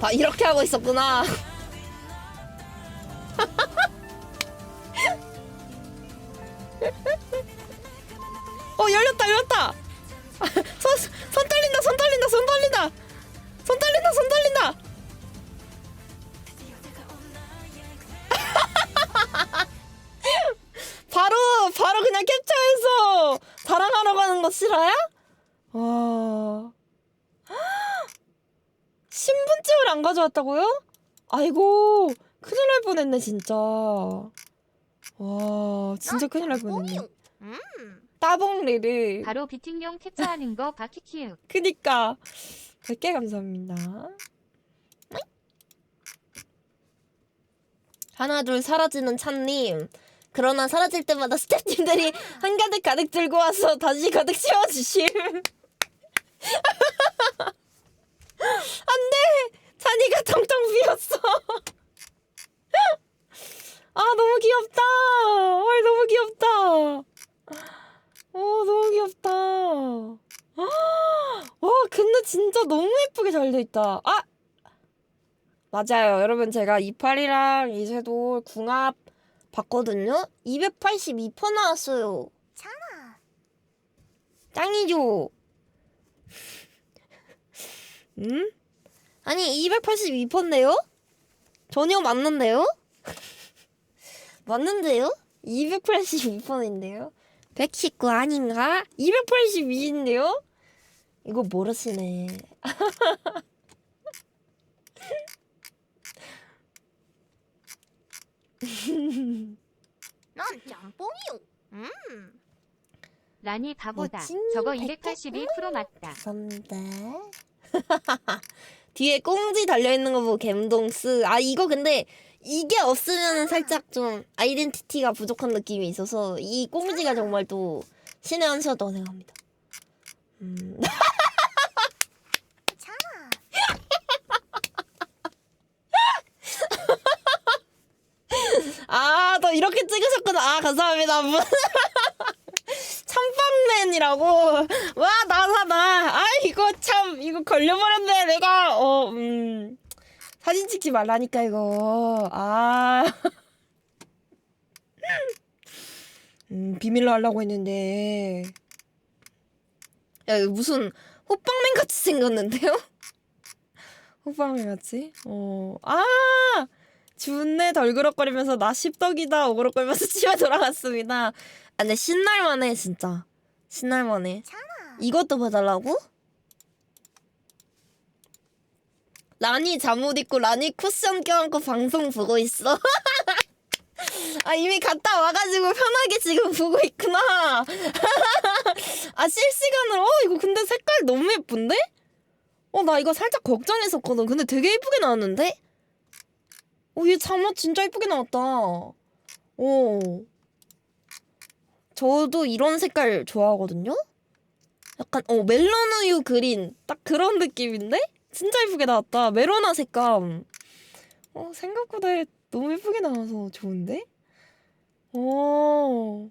다 이렇게 하고 있었구나. 어 열렸다 열렸다. 손, 손 떨린다 손 떨린다 손 떨린다 손 떨린다 손 떨린다. 바로 바로 그냥 캡처해서 자랑하러 가는 거 싫어요? 와 신분증을 안 가져왔다고요? 아이고 큰일 날 뻔했네 진짜. 와 진짜 큰일 날 뻔했네. 음. 따봉리를 바로 비팅용 캡처하는 거 바키키우. 그니까. 100개 감사합니다. 하나 둘 사라지는 찬님. 그러나 사라질 때마다 스태프님들이 한가득 가득 들고 와서 다시 가득 채워주심 찬이가 텅텅 비었어. 아 너무 귀엽다. 헐 너무 귀엽다. 어 너무 귀엽다. 와 근데 진짜 너무 예쁘게 잘 돼 있다. 아! 맞아요. 여러분 제가 이팔이랑 이세돌 궁합 봤거든요? 282% 나왔어요. 찬아. 짱이죠? 음? 아니 282%인데요? 전혀 맞는데요? 맞는데요? 282%인데요? 119 아닌가? 282인데요? 이거 모르시네. 난 짬뽕이요. 음. 라니 바보다. 멋진 저거 백작. 282% 맞다. 감사합니다. 뒤에 꽁지 달려있는 거 보고 갬동스. 아, 이거 근데 이게 없으면 살짝 좀 아이덴티티가 부족한 느낌이 있어서 이 꽁지가 정말 또 신의 한 수였다고 생각합니다. 음. 아, 또 이렇게 찍으셨구나. 아, 감사합니다. 참빵맨이라고. 와, 나사다. 아, 이거 참, 이거 걸려버렸네. 내가, 어, 음. 사진 찍지 말라니까, 이거. 아. 음, 비밀로 하려고 했는데. 야, 이거 무슨 호빵맨 같이 생겼는데요? 호빵맨 같이? 어, 아! 준내 덜그럭거리면서 나 십덕이다 오그럭거리면서 집에 돌아갔습니다. 아 근데 신날만해 진짜 신날만해. 이것도 봐달라고? 라니 잠옷 입고 라니 쿠션 껴안고 방송 보고 있어. 아 이미 갔다 와가지고 편하게 지금 보고 있구나. 아 실시간으로 어 이거 근데 색깔 너무 예쁜데? 어 나 이거 살짝 걱정했었거든. 근데 되게 예쁘게 나왔는데? 오, 얘 잠옷 진짜 예쁘게 나왔다. 오. 저도 이런 색깔 좋아하거든요? 약간, 어, 멜론 우유 그린. 딱 그런 느낌인데? 진짜 예쁘게 나왔다. 메로나 색감. 어, 생각보다 너무 예쁘게 나와서 좋은데? 오.